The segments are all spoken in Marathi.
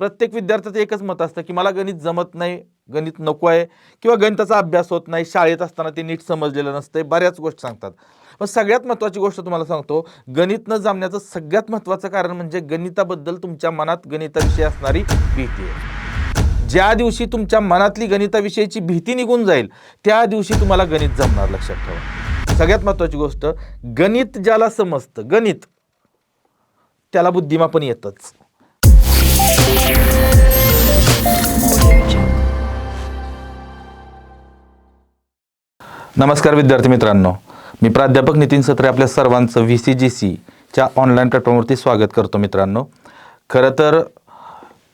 प्रत्येक विद्यार्थ्याचं एकच मत असतं की मला गणित जमत नाही गणित नको आहे किंवा गणिताचा अभ्यास होत नाही शाळेत असताना ते नीट समजलेलं नसतं बऱ्याच गोष्टी सांगतात. पण सगळ्यात महत्त्वाची गोष्ट तुम्हाला सांगतो गणित न जमण्याचं सगळ्यात महत्त्वाचं कारण म्हणजे गणिताबद्दल तुमच्या मनात गणिताविषयी असणारी भीती आहे. ज्या दिवशी तुमच्या मनातली गणिताविषयीची भीती निघून जाईल त्या दिवशी तुम्हाला गणित जमणार लक्षात ठेवा. सगळ्यात महत्त्वाची गोष्ट गणित ज्याला समजतं गणित त्याला बुद्धिमापण येतच. नमस्कार विद्यार्थी मित्रांनो. मी प्राध्यापक नितीन सत्रे आपल्या सर्वांचं व्ही सी जी सीच्या ऑनलाईन प्लॅटफॉर्मवरती स्वागत करतो मित्रांनो. खरं तर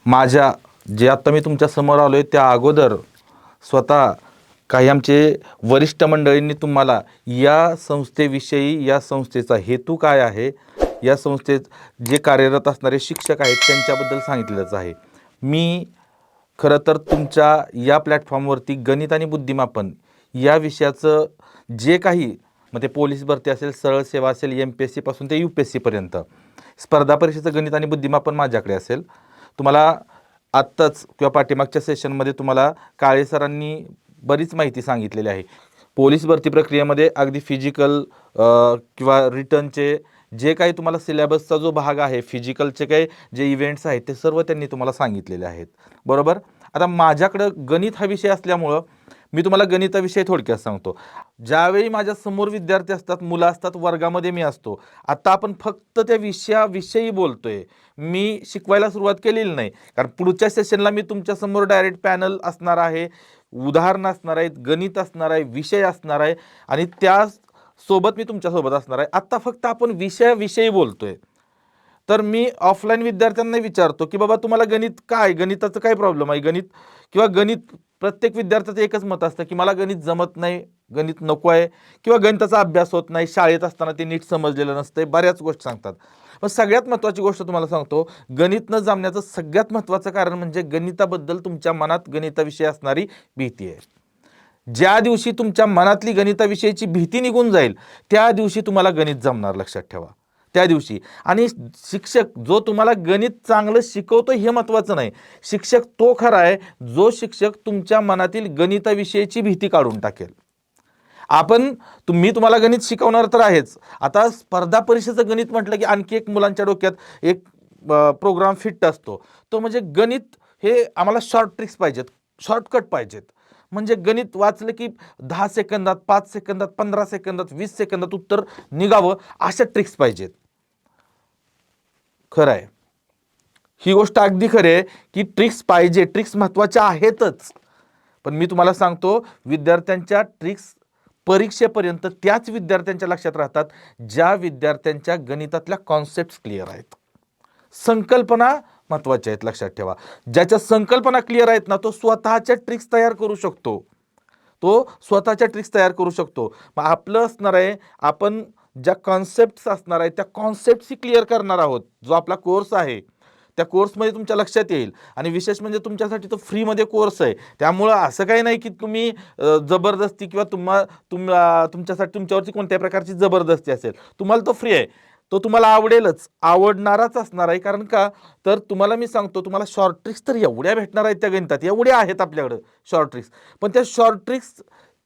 माझ्या जे आत्ता मी तुमच्यासमोर आलो आहे त्या अगोदर स्वतः काही आमचे वरिष्ठ मंडळींनी तुम्हाला या संस्थेविषयी या संस्थेचा हेतू काय आहे या संस्थेत जे कार्यरत असणारे शिक्षक आहेत त्यांच्याबद्दल सांगितलेलंच आहे. मी खरं तर तुमच्या या प्लॅटफॉर्मवरती गणित आणि बुद्धिमापन या विषयाचं जे काही मग ते पोलीस भरती असेल सरळ सेवा असेल एम पी एस सीपासून ते यू पी एस सीपर्यंत स्पर्धा परीक्षेचं गणित आणि बुद्धिमापन माझ्याकडे असेल. तुम्हाला आत्ताच किंवा पाठीमागच्या सेशनमध्ये तुम्हाला काळे सरांनी बरीच माहिती सांगितलेली आहे. पोलीस भरती प्रक्रियेमध्ये अगदी फिजिकल किंवा रिटर्नचे जे काही तुम्हाला सिलेबसचा जो भाग आहे फिजिकलचे काही जे इव्हेंट्स आहेत ते सर्व त्यांनी तुम्हाला सांगितलेले आहेत. बरोबर? आता माझ्याकडं गणित हा विषय असल्यामुळं मी तुम्हाला गणिताविषयी थोडक्यात सांगतो. ज्यावेळी माझ्यासमोर विद्यार्थी असतात मुलं असतात वर्गामध्ये मी असतो आता आपण फक्त त्या विषयाविषयी बोलतोय. मी शिकवायला सुरुवात केलेली नाही. कारण पुढच्या सेशनला मी तुमच्यासमोर डायरेक्ट पॅनल असणार आहे उदाहरणं असणार आहेत गणित असणार आहे विषय असणार आहे. आणि त्या सोबत मी तुमच्यासोबत असणार आहे. आत्ता फक्त आपण विषयाविषयी बोलतोय. तर मी ऑफलाईन विद्यार्थ्यांना विचारतो की बाबा तुम्हाला गणित काय? गणिताचं काय प्रॉब्लेम आहे? गणित किंवा गणित प्रत्येक विद्यार्थ्याचं एकच मत असतं की मला गणित जमत नाही गणित नको आहे. किंवा गणिताचा अभ्यास होत नाही शाळेत असताना ते नीट समजलेलं नसतं बऱ्याच गोष्टी सांगतात. पण सगळ्यात महत्त्वाची गोष्ट तुम्हाला सांगतो गणित न जमण्याचं सगळ्यात महत्त्वाचं कारण म्हणजे गणिताबद्दल तुमच्या मनात गणिताविषयी असणारी भीती आहे. ज्या दिवशी तुमच्या मनातली गणिताविषयीची भीती निघून जाईल त्या दिवशी तुम्हाला गणित जमणार लक्षात ठेवा. त्या दिवशी. आणि शिक्षक जो तुम्हाला गणित चांगलं शिकवतो हे महत्त्वाचं नाही. शिक्षक तो खरा आहे जो शिक्षक तुमच्या मनातील गणिताविषयीची भीती काढून टाकेल. आपण तुम्ही तुम्हाला गणित शिकवणार तर आहेच. आता स्पर्धा परीक्षेचं गणित म्हटलं की आणखी एक मुलांच्या डोक्यात एक प्रोग्राम फिट असतो. तो म्हणजे गणित हे आम्हाला शॉर्ट ट्रिक्स पाहिजेत शॉर्टकट पाहिजेत. म्हणजे गणित वाचलं की दहा सेकंदात पाच सेकंदात पंधरा सेकंदात वीस सेकंदात उत्तर निघावं अशा ट्रिक्स पाहिजेत. खरं आहे ही गोष्ट अगदी खरे आहे की ट्रिक्स पाहिजे ट्रिक्स महत्त्वाच्या आहेतच. पण मी तुम्हाला सांगतो विद्यार्थ्यांच्या ट्रिक्स परीक्षेपर्यंत त्याच विद्यार्थ्यांच्या लक्षात राहतात ज्या विद्यार्थ्यांच्या गणितातल्या कॉन्सेप्ट क्लिअर आहेत. संकल्पना महत्त्वाच्या आहेत लक्षात ठेवा. ज्याच्या संकल्पना क्लिअर आहेत ना तो स्वतःच्या ट्रिक्स तयार करू शकतो. तो स्वतःच्या ट्रिक्स तयार करू शकतो. मग आपलं असणार आहे आपण ज्या कॉन्सेप्ट्स असणार आहे त्या कॉन्सेप्टशी क्लिअर करणार आहोत. जो आपला कोर्स आहे त्या कोर्समध्ये तुमच्या लक्षात येईल. आणि विशेष म्हणजे तुमच्यासाठी तो फ्रीमध्ये कोर्स आहे. त्यामुळं असं काही नाही की तुम्ही जबरदस्ती किंवा तुम्हा तुम तुमच्यासाठी तुमच्यावरती कोणत्याही प्रकारची जबरदस्ती असेल. तुम्हाला तो फ्री आहे. तो तुम्हाला आवडेलच. आवडणाराच असणार आहे. कारण का? तर तुम्हाला मी सांगतो तुम्हाला शॉर्ट ट्रिक्स तर एवढ्या भेटणार आहेत त्या गणितात. एवढ्या आहेत आपल्याकडं शॉर्ट ट्रिक्स पण त्या शॉर्ट ट्रिक्स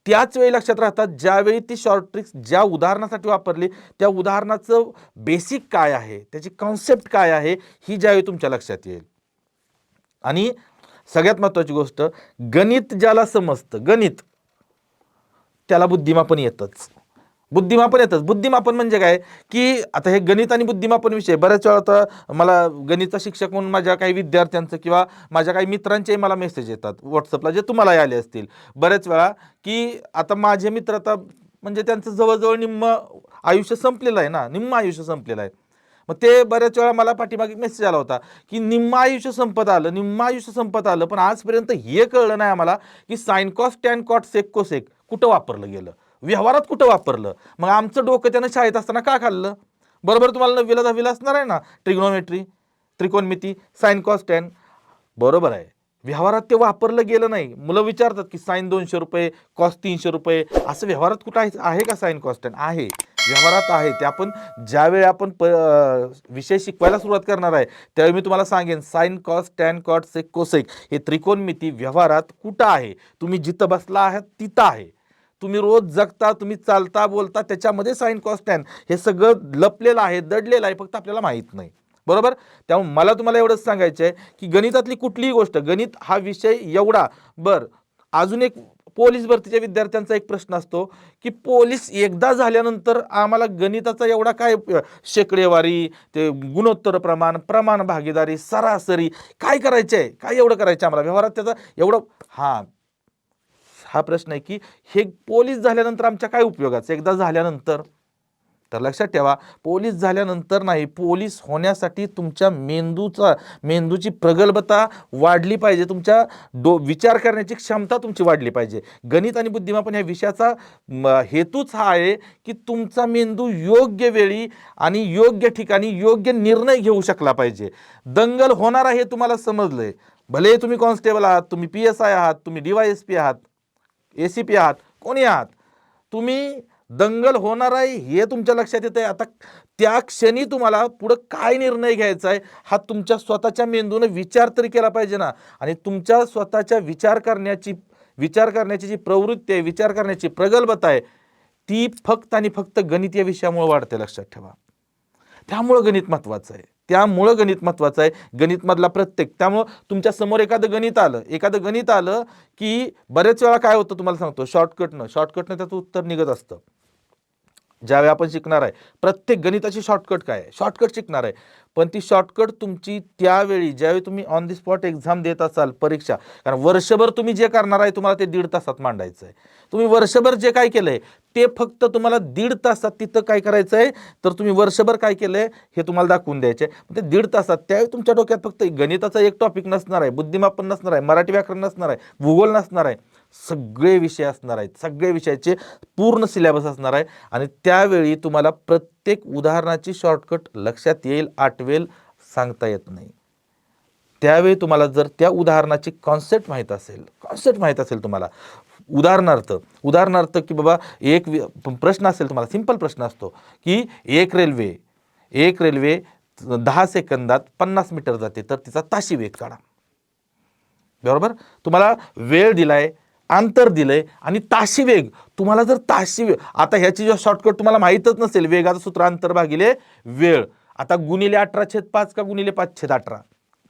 त्याच वेळी लक्षात राहतात ज्यावेळी ती शॉर्ट ट्रिक्स ज्या उदाहरणासाठी वापरली त्या उदाहरणाचं बेसिक काय आहे? त्याची कॉन्सेप्ट काय आहे? ही ज्यावेळी तुमच्या लक्षात येईल. आणि सगळ्यात महत्त्वाची गोष्ट गणित ज्याला समजतं गणित त्याला बुद्धिमापन येतच. बुद्धिमापन येतच. बुद्धिमापन म्हणजे काय? की आता हे गणित आणि बुद्धिमापन विषय बऱ्याच वेळा आता मला गणितचा शिक्षक म्हणून माझ्या काही विद्यार्थ्यांचं किंवा माझ्या काही मित्रांचेही मला मेसेज येतात व्हॉट्सअपला जे तुम्हालाही आले असतील. बऱ्याच वेळा की आता माझे मित्र आता म्हणजे त्यांचं जवळजवळ निम्म आयुष्य संपलेलं आहे ना. निम्म आयुष्य संपलेलं आहे. मग ते बऱ्याच वेळा मला पाठीमागे मेसेज आला होता की निम्म आयुष्य संपत आलं निम्म आयुष्य संपत आलं पण आजपर्यंत हे कळलं नाही आम्हाला की sine cos tan cot sec cosec कुठं वापरलं गेलं. व्यवहारात कुठं वापरलं? मग आमचं डोकं त्यानं शाळेत असताना का खाल्लं? बरोबर तुम्हाला नववीला दहावीला असणार आहे ना? ट्रिग्नोमेट्री त्रिकोणमिती साईन कॉस टॅन बरोबर आहे. व्यवहारात ते वापरलं गेलं नाही. मुलं विचारतात की साईन दोनशे रुपये कॉस्ट तीनशे रुपये असं व्यवहारात कुठं आहे? आहे का साईन कॉस्ट आहे. व्यवहारात आहे. ते आपण ज्यावेळी आपण प विषय शिकवायला सुरुवात करणार आहे त्यावेळी मी तुम्हाला सांगेन sine cos tan cot sec cosec हे त्रिकोणमिती व्यवहारात कुठं आहे? तुम्ही जिथं बसला आहात तिथं आहे. तुम्ही रोज जगता तुम्ही चालता बोलता त्याच्यामध्ये साईन कॉस्टॅन हे सगळं लपलेलं आहे दडलेलं आहे फक्त आपल्याला माहीत नाही. बरोबर? त्यामुळे मला तुम्हाला एवढंच सांगायचं आहे की गणितातली कुठलीही गोष्ट गणित हा विषय एवढा बर अजून एक पोलीस भरतीच्या विद्यार्थ्यांचा एक प्रश्न असतो की पोलीस एकदा झाल्यानंतर आम्हाला गणिताचा एवढा काय शेकडेवारी ते गुणोत्तर प्रमाण प्रमाण भागीदारी सरासरी काय करायचं आहे काय एवढं करायचं आहे आम्हाला? व्यवहारात त्याचा एवढं हां हा प्रश्न आहे की हे पोलीस झाल्यानंतर आमच्या काय उपयोगाचं? एकदा झाल्यानंतर. तर लक्षात ठेवा पोलीस झाल्यानंतर नाही पोलीस होण्यासाठी तुमच्या मेंदूचा मेंदूची प्रगल्भता वाढली पाहिजे. तुमच्या डो विचार करण्याची क्षमता तुमची वाढली पाहिजे. गणित आणि बुद्धिमापन या विषयाचा म, हेतूच हा आहे की तुमचा मेंदू योग्य वेळी आणि योग्य ठिकाणी योग्य निर्णय घेऊ शकला पाहिजे. दंगल होणार आहे हे तुम्हाला आहे भले तुम्ही कॉन्स्टेबल आहात तुम्ही पी एस आय आहात तुम्ही डी वाय एस पी आहात ए सी पी आहात. कोणी आहात? तुम्ही दंगल होणार आहे हे तुमच्या लक्षात येत आहे आता त्या क्षणी तुम्हाला पुढं काय निर्णय घ्यायचा आहे हा तुमच्या स्वतःच्या मेंदूने विचार तरी केला पाहिजे ना. आणि तुमच्या स्वतःच्या विचार करण्याची विचार करण्याची जी प्रवृत्ती आहे विचार करण्याची प्रगल्भता आहे ती फक्त आणि फक्त गणित या विषयामुळे वाढते लक्षात ठेवा. त्यामुळं गणित महत्त्वाचं आहे. त्यामुळं गणित महत्त्वाचं आहे. गणितमधला प्रत्येक. त्यामुळं तुमच्यासमोर एखादं गणित आलं एखादं गणित आलं की बरेच वेळा काय होतं तुम्हाला सांगतो शॉर्टकटनं शॉर्टकटनं त्याचं उत्तर निघत असतं. ज्यावेळी आपण शिकणार आहे. प्रत्येक गणिताची शॉर्टकट काय आहे? शॉर्टकट शिकणार आहे. पण ती शॉर्टकट तुमची त्यावेळी ज्यावेळी तुम्ही ऑन दी स्पॉट एक्झाम देत असाल परीक्षा कारण वर्षभर तुम्ही जे करणार आहे तुम्हाला ते दीड तासात मांडायचं आहे. तुम्ही वर्षभर जे काय केलं आहे ते फक्त तुम्हाला दीड तासात तिथं काय करायचं आहे? तर तुम्ही वर्षभर काय केलं आहे हे तुम्हाला दाखवून द्यायचे ते दीड तासात त्यावेळी तुमच्या डोक्यात फक्त गणिताचा एक टॉपिक नसणार आहे बुद्धिमापन नसणार आहे मराठी व्याकरण नसणार आहे भूगोल नसणार आहे. सगळे विषय असणार आहेत. सगळे विषयाचे पूर्ण सिलेबस असणार आहे. आणि त्यावेळी तुम्हाला प्रत्येक उदाहरणाची शॉर्टकट लक्षात येईल आठवेल सांगता येत नाही. त्यावेळी तुम्हाला जर त्या उदाहरणाची कॉन्सेप्ट माहीत असेल कॉन्सेप्ट माहीत असेल तुम्हाला. उदाहरणार्थ उदाहरणार्थ की बाबा एक प्रश्न असेल तुम्हाला सिंपल प्रश्न असतो की एक रेल्वे एक रेल्वे दहा सेकंदात पन्नास मीटर जाते तर तिचा ताशी वेग काढा. बरोबर? तुम्हाला वेळ दिलाय अंतर दिलं आहे आणि ताशी वेग. तुम्हाला जर ताशी वेग आता ह्याची जो शॉर्टकट तुम्हाला माहीतच नसेल वेगाचं सूत्र अंतर भागिले वेळ. आता गुणिले अठरा छेद पाच का गुणिले पाच छेद अठरा?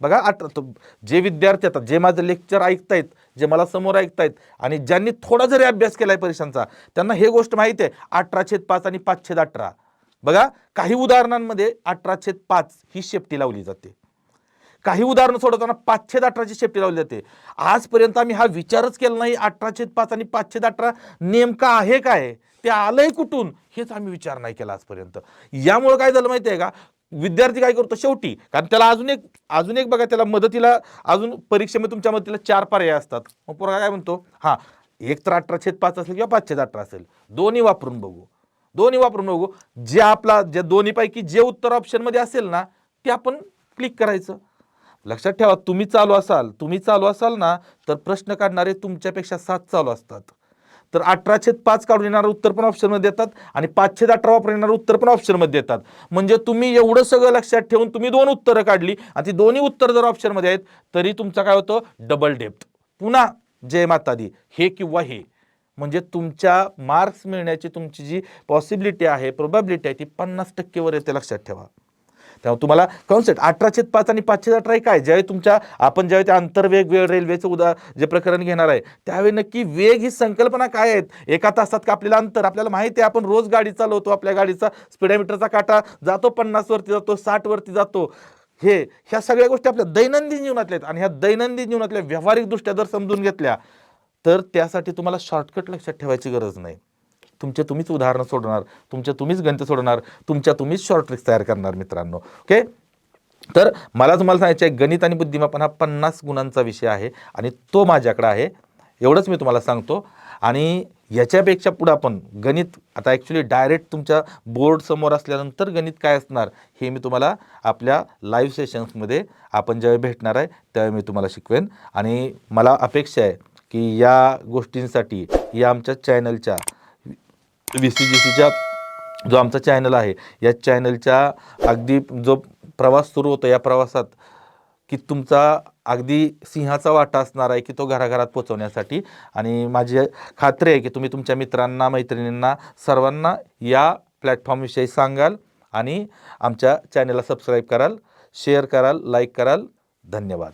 बघा अठरा तो जे विद्यार्थी आता जे माझं लेक्चर ऐकतायत जे मला समोर ऐकतायत आणि ज्यांनी थोडा जरी अभ्यास केलाय परीक्षांचा त्यांना हे गोष्ट माहिती आहे अठरा छेद पाच आणि पाच छेद अठरा. बघा काही उदाहरणांमध्ये अठरा छेद पाच ही शेपटी लावली जाते. काही उदाहरणं सोडवताना पाचशे अठराची शेपटी लावली जाते. आजपर्यंत आम्ही हा विचारच केला नाही अठराशे पाच आणि पाचशे अठरा नेमका आहे काय? ते आलंय कुठून? हेच आम्ही विचार नाही केला आजपर्यंत. यामुळे काय झालं माहिती आहे का? विद्यार्थी काय करतो शेवटी? कारण त्याला अजून एक अजून एक बघा त्याला मदतीला अजून परीक्षेमध्ये तुमच्या मदतीला चार पर्याय असतात. मग पुरा काय म्हणतो? हां एक तर अठरा छेद पाच असेल किंवा पाचशे अठरा असेल. दोन्ही वापरून बघू. दोन्ही वापरून बघू. जे आपला जे दोन्हीपैकी जे उत्तर ऑप्शनमध्ये असेल ना ते आपण क्लिक करायचं. लक्षात ठेवा तुम्ही चालू असाल तुम्ही चालू असाल ना तर प्रश्न काढणारे तुमच्यापेक्षा सात चालू असतात. तर अठराशे पाच काढून येणारं उत्तर पण ऑप्शनमध्ये देतात आणि पाचशे अठरा वापरून येणारं उत्तर पण ऑप्शनमध्ये देतात म्हणजे तुम्ही एवढं सगळं लक्षात ठेवून तुम्ही दोन उत्तरं काढली आणि ती दोन्ही उत्तर जर ऑप्शनमध्ये आहेत तरी तुमचं काय होतं? डबल डेप्थ पुन्हा जय माता दी हे किंवा हे. म्हणजे तुमच्या मार्क्स मिळण्याची तुमची जी पॉसिबिलिटी आहे प्रोबॅबिलिटी आहे ती पन्नास टक्केवर येते लक्षात ठेवा. त्यामुळे तुम्हाला कॉन्सेप्ट अठराशे पाच आणि पाचशे अठरा हे काय ज्यावेळी तुमच्या आपण ज्यावेळी त्या आंतरवेग वेळ रेल्वेचं उदा जे प्रकरण घेणार आहे त्यावेळी नक्की वेग ही संकल्पना काय आहेत? एका तासात का आपल्याला अंतर? आपल्याला माहिती आहे आपण रोज गाडी चालवतो आपल्या गाडीचा स्पीडोमीटरचा काटा जातो पन्नासवरती जातो साठवरती जातो. हे ह्या सगळ्या गोष्टी आपल्या दैनंदिन जीवनातल्या आहेत. आणि ह्या दैनंदिन जीवनातल्या व्यावहारिकदृष्ट्या जर समजून घेतल्या तर त्यासाठी तुम्हाला शॉर्टकट लक्षात ठेवायची गरज नाही. तुमचे तुम्हीच उदाहरणं सोडणार तुमच्या तुम्हीच गणित सोडणार तुमच्या तुम्हीच शॉर्ट ट्रिक्स तयार करणार मित्रांनो. ओके तर मला तुम्हाला सांगायचं आहे गणित आणि बुद्धिमापन हा पन्नास गुणांचा विषय आहे आणि तो माझ्याकडे आहे. एवढंच मी तुम्हाला सांगतो. आणि याच्यापेक्षा पुढं आपण गणित आता ॲक्च्युली डायरेक्ट तुमच्या बोर्ड समोर असल्यानंतर गणित काय असणार हे मी तुम्हाला आपल्या लाईव्ह सेशन्समध्ये आपण ज्यावेळी भेटणार आहे त्यावेळी मी तुम्हाला शिकवेन. आणि मला अपेक्षा आहे की या गोष्टींसाठी या आमच्या चॅनलच्या व्ही सी जी सीच्या जो आमचा चॅनल आहे या चॅनलच्या अगदी जो प्रवास सुरू होतो या प्रवासात की तुमचा अगदी सिंहाचा वाटा असणार आहे की तो घराघरात पोचवण्यासाठी आणि माझी खात्री आहे की तुम्ही तुमच्या मित्रांना मैत्रिणींना सर्वांना या प्लॅटफॉर्मविषयी सांगाल आणि आमच्या चॅनलला सबस्क्राईब कराल शेअर कराल लाईक कराल. धन्यवाद.